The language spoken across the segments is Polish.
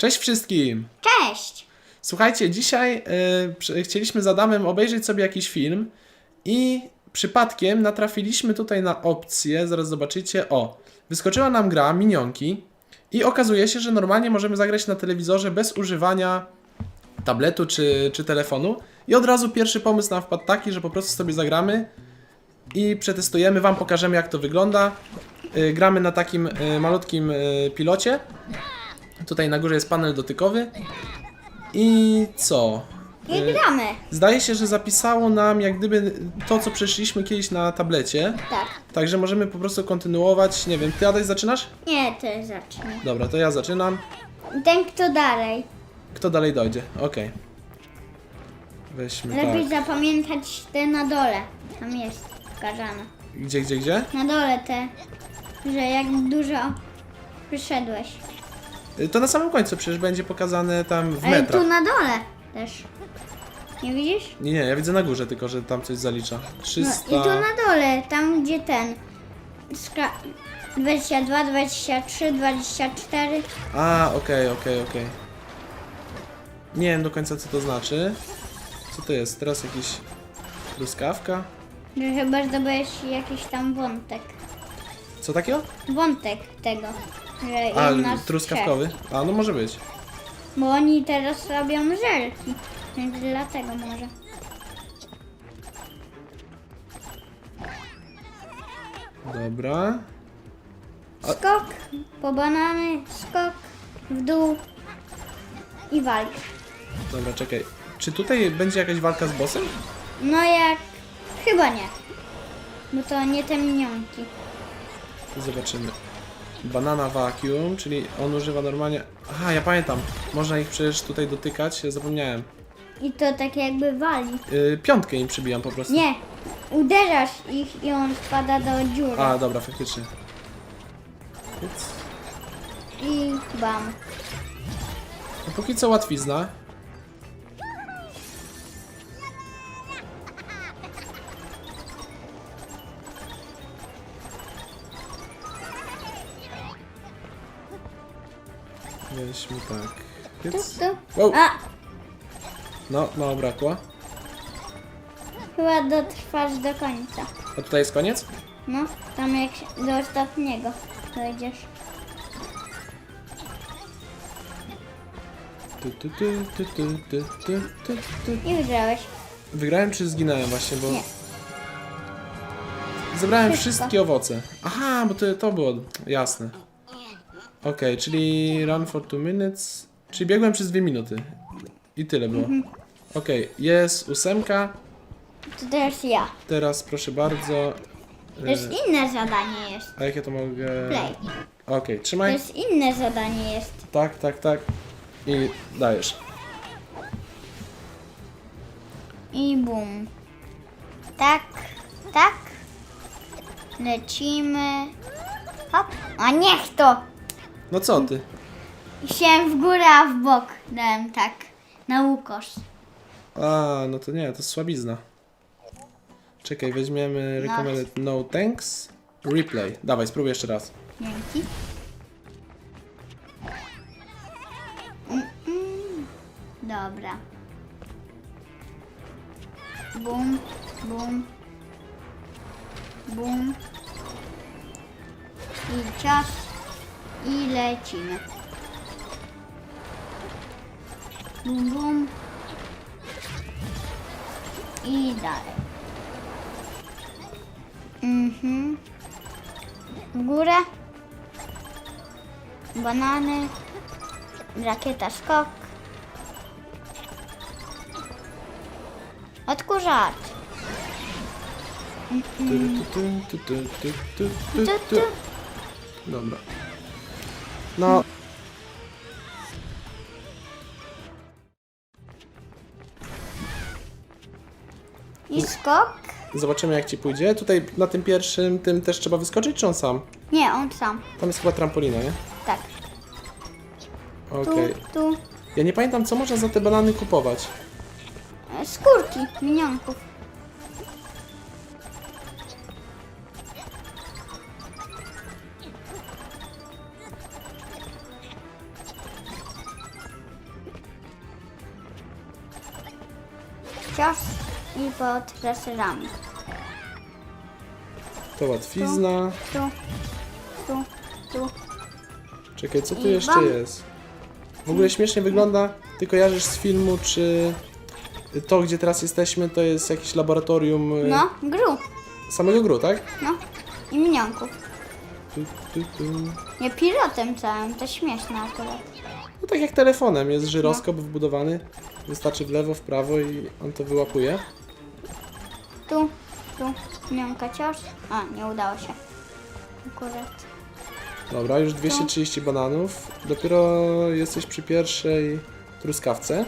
Cześć wszystkim! Cześć! Słuchajcie, dzisiaj y, chcieliśmy z Adamem obejrzeć sobie jakiś film i przypadkiem natrafiliśmy tutaj na opcję, zaraz zobaczycie, o, wyskoczyła nam gra Minionki i okazuje się, że normalnie możemy zagrać na telewizorze bez używania tabletu czy, czy telefonu i od razu pierwszy pomysł nam wpadł taki, że po prostu sobie zagramy i przetestujemy, Wam pokażemy jak to wygląda. Y, gramy na takim y, malutkim y, pilocie. Tutaj na górze jest panel dotykowy. I co? I Y, gramy. Zdaje się, że zapisało nam jak gdyby to, co przeszliśmy kiedyś na tablecie. Tak. Także możemy po prostu kontynuować. Nie wiem, ty Adaś zaczynasz? Nie, ty zacznij. Dobra, to ja zaczynam. Ten kto dalej. Kto dalej dojdzie? Okej. Weźmy Lepiej tak. zapamiętać te na dole. Tam jest pokazane. Gdzie, gdzie, gdzie? Na dole te, że jak dużo przyszedłeś. Y, To na samym końcu przecież będzie pokazane tam w Ale metrach. tu na dole też. Nie widzisz? Nie, nie, ja widzę na górze tylko, że tam coś zalicza. No 300... i tu na dole, tam gdzie ten. Skra 22, 23, 24. A, okej, okej, okej. Nie wiem do końca co to znaczy. Co to jest? Teraz jakiś truskawka? Że chyba zdobyłeś jakiś tam wątek. Co takiego? Wątek tego. Że A, nas truskawkowy? A, no może być. trzech. Bo oni teraz robią żelki. Więc dlatego może. Dobra. Skok po banany, skok w dół i walk. Dobra, czekaj. Czy tutaj będzie jakaś walka z bossem? No jak... Chyba nie. Bo to nie te minionki. Zobaczymy. Banana vacuum, czyli on używa normalnie... Aha, ja pamiętam. Można ich przecież tutaj dotykać, zapomniałem. I to tak jakby wali. Yy, piątkę im przybijam po prostu. Nie. Uderzasz ich i on wpada do dziury. A, dobra, faktycznie. Więc... I bam. No póki co łatwizna. Weźmy tak. Tu, Więc... tu. Wow. A! No, mało brakło. Chyba dotrwasz do końca. A tutaj jest koniec? No, tam jak się- do ostatniego dojdziesz. Tu, tu, tu, tu, tu, tu, tu, tu, tu. I wygrałeś. Wygrałem czy zginąłem właśnie, bo... Nie. Zebrałem Wszystko. wszystkie owoce. Aha, bo to, to było jasne. Okej, czyli run for 2 minutes. Czyli biegłem przez 2 minuty. I tyle było. Mhm. Okej, jest ósemka. To teraz ja. Teraz proszę bardzo. To jest E, inne zadanie jest. a jak ja to mogę. Play. Okej, To trzymaj. jest inne zadanie jest. Tak, tak, tak. I dajesz. I bum. Tak, tak. Lecimy. Hop. A niech to! No co ty? Chciałem w górę, a w bok dałem tak. Na ukos. A, no to nie, to jest słabizna. Czekaj, weźmiemy recommended no thanks. Replay. Dawaj, spróbuj jeszcze raz. Dzięki. Mm, mm. Dobra. Bum, bum. Bum. I czas. I lecimy. Bum, bum. I dalej. Mhm. W górę. Banany. Rakieta skok. Odkurzacz. Mm -mm. Dobra. No. I skok. Zobaczymy jak ci pójdzie. Tutaj na tym pierwszym tym też trzeba wyskoczyć, czy on sam? Nie, on sam. Tam jest chyba trampolina, nie? Tak. Tu, Okej. tu. Ja nie pamiętam co można za te banany kupować. E, Skórki minionków. Cios i pod laserami. To łatwizna. Tu, tu, tu. Czekaj, co tu I jeszcze bam. jest? W ogóle śmiesznie wygląda. Ty kojarzysz z filmu, czy to, gdzie teraz jesteśmy, to jest jakieś laboratorium y, No, gru. samego gru, tak? No. I minionków. Tu, tu, tu. Nie pilotem całym, to śmieszne akurat. No tak jak telefonem, jest żyroskop wbudowany. Wystarczy w lewo, w prawo i on to wyłapuje. Tu, tu, minionka cios. A, nie udało się. Akurat. Dobra, już 230 bananów. Dopiero jesteś przy pierwszej truskawce.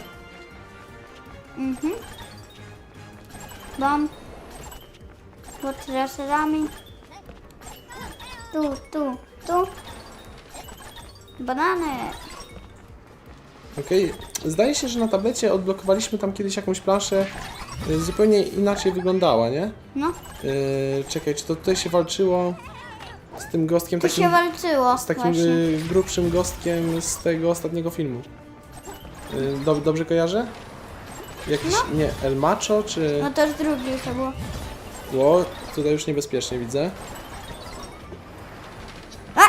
Mhm. Bom. Pod laserami. Tu, tu, tu. Banany. Okej, zdaje się, że na tablecie odblokowaliśmy tam kiedyś jakąś planszę, y, zupełnie inaczej wyglądała, nie? No, Yy, czekaj, czy to tutaj się walczyło z tym gostkiem tu takim, się walczyło z takim właśnie. y, grubszym gostkiem z tego ostatniego filmu? Yy, dob- dobrze kojarzę? Jakiś, nie, El Macho, czy... No to już drugi to było. Ło, tutaj już niebezpiecznie widzę. A!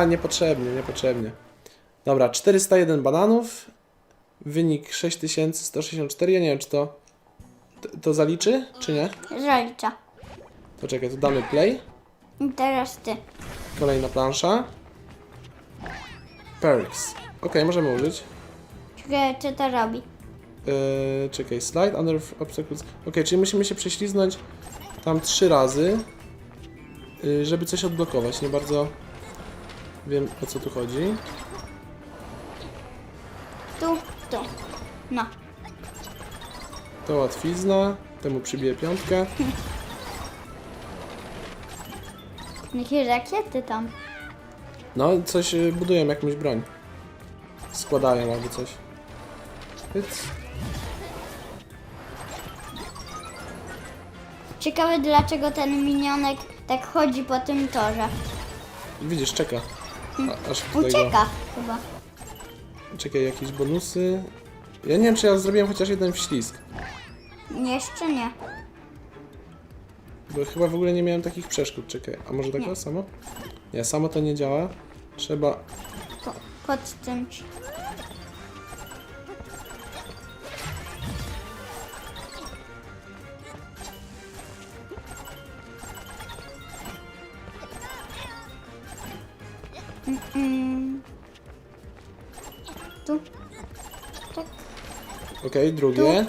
A, niepotrzebnie, niepotrzebnie. Dobra, 401 bananów. Wynik 6164. Ja nie wiem, czy to. To, to zaliczy, czy nie? Zalicza. Poczekaj, to damy play. I teraz ty. Kolejna plansza. Perks. Ok, możemy użyć. Ciekawe, co to robi. Yy, czekaj, slide under obstacles. Ok, czyli musimy się prześliznąć tam trzy razy, yy, żeby coś odblokować. Nie bardzo wiem o co tu chodzi. No. To łatwizna, temu przybiję piątkę. Jakie rakiety tam. No, coś y, budują, jakąś broń. Składają albo coś. Ciekawe dlaczego ten minionek tak chodzi po tym torze. Widzisz, czeka. A, aż tutaj go... Ucieka chyba. Czekaj, jakieś bonusy. Ja nie wiem, czy ja zrobiłem chociaż jeden wślizg. Jeszcze nie. Bo chyba w ogóle nie miałem takich przeszkód. Czekaj, a może tak Nie. samo? Nie, samo to nie działa. Trzeba... Po, pod tym. ci- Mm-mm. Tu. Okej, drugie.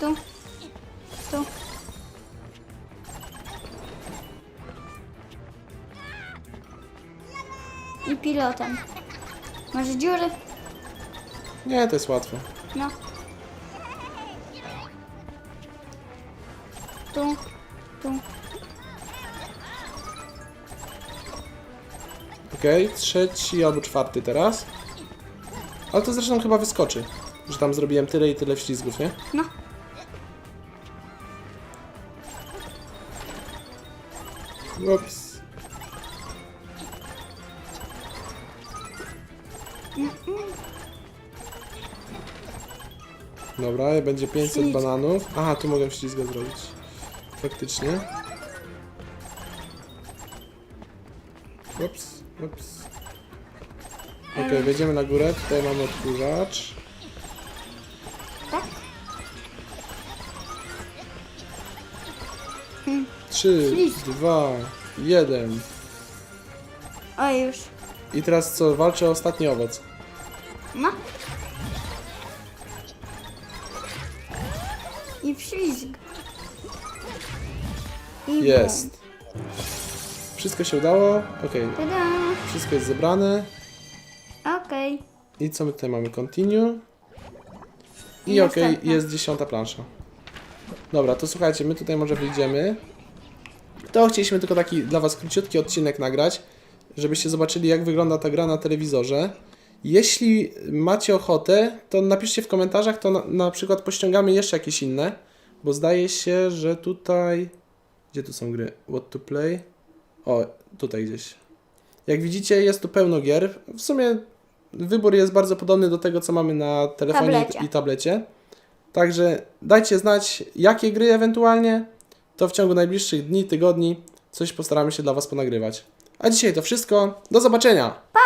Tu. Tu. I pilotem. Może dziury? Nie, to jest łatwe. No. Tu. Okej, trzeci albo czwarty teraz. Ale to zresztą chyba wyskoczy. Że tam zrobiłem tyle i tyle wślizgów, nie? No. Ups. Dobra, będzie 500 Ślić. bananów. Aha, tu mogę ślizgę zrobić. Faktycznie. Ups, ups. Okej, wejdziemy na górę. Tutaj mamy odkurzacz. Tak? 3, Ślisk. 2, 1. O już. I teraz co? Walczę o ostatni owoc. No. I wślizg. Jest. Wszystko się udało. Okej. Tada! wszystko jest zebrane. Okej. I co my tutaj mamy? Continue. I I okej, następna. jest dziesiąta plansza. Dobra, to słuchajcie, my tutaj może wyjdziemy. To chcieliśmy tylko taki dla Was króciutki odcinek nagrać, żebyście zobaczyli jak wygląda ta gra na telewizorze. Jeśli macie ochotę, to napiszcie w komentarzach, to na, na przykład pościągamy jeszcze jakieś inne, bo zdaje się, że tutaj... Gdzie tu są gry? What to play? O, tutaj gdzieś. Jak widzicie, jest tu pełno gier. W sumie wybór jest bardzo podobny do tego, co mamy na telefonie Tablecie. i tablecie. Także dajcie znać, jakie gry ewentualnie. To w ciągu najbliższych dni, tygodni coś postaramy się dla Was ponagrywać. A dzisiaj to wszystko. Do zobaczenia! Pa!